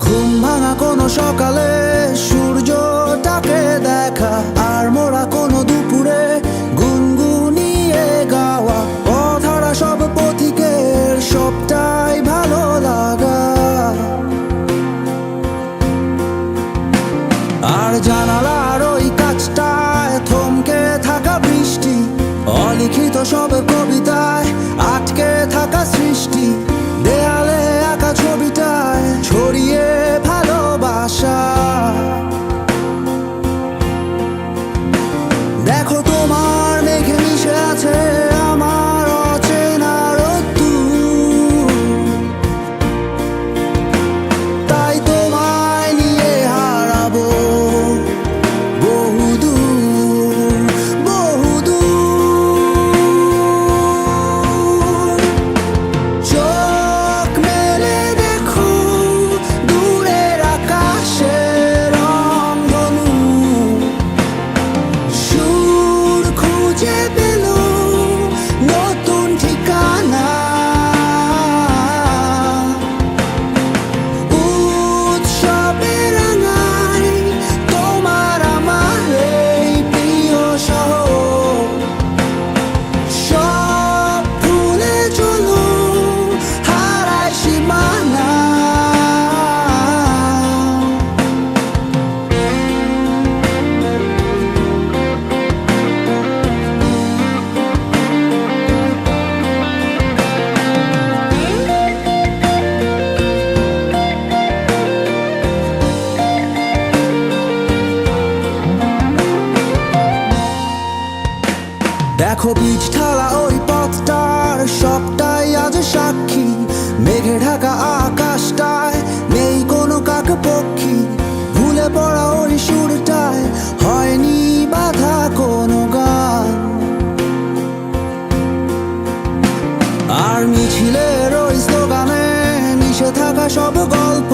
ঘুম ভাঙা কোনো সকালে আর জানালার ওই কাজটায় থমকে থাকা বৃষ্টি অলিখিত সব কবিতায় আটকে থাকা সৃষ্টি। দেখো বীজ ঢালা ওই পথটার, সবটাই আজ সাক্ষী। মেঘে ঢাকা আকাশটায়, নেই কোনো কাক পক্ষী। ভুলে পড়া ওই সুরটায়, হয়নি বাধা কোনো গান। আর মিছিলের ওই স্লোগানে মিশে থাকা সব গল্প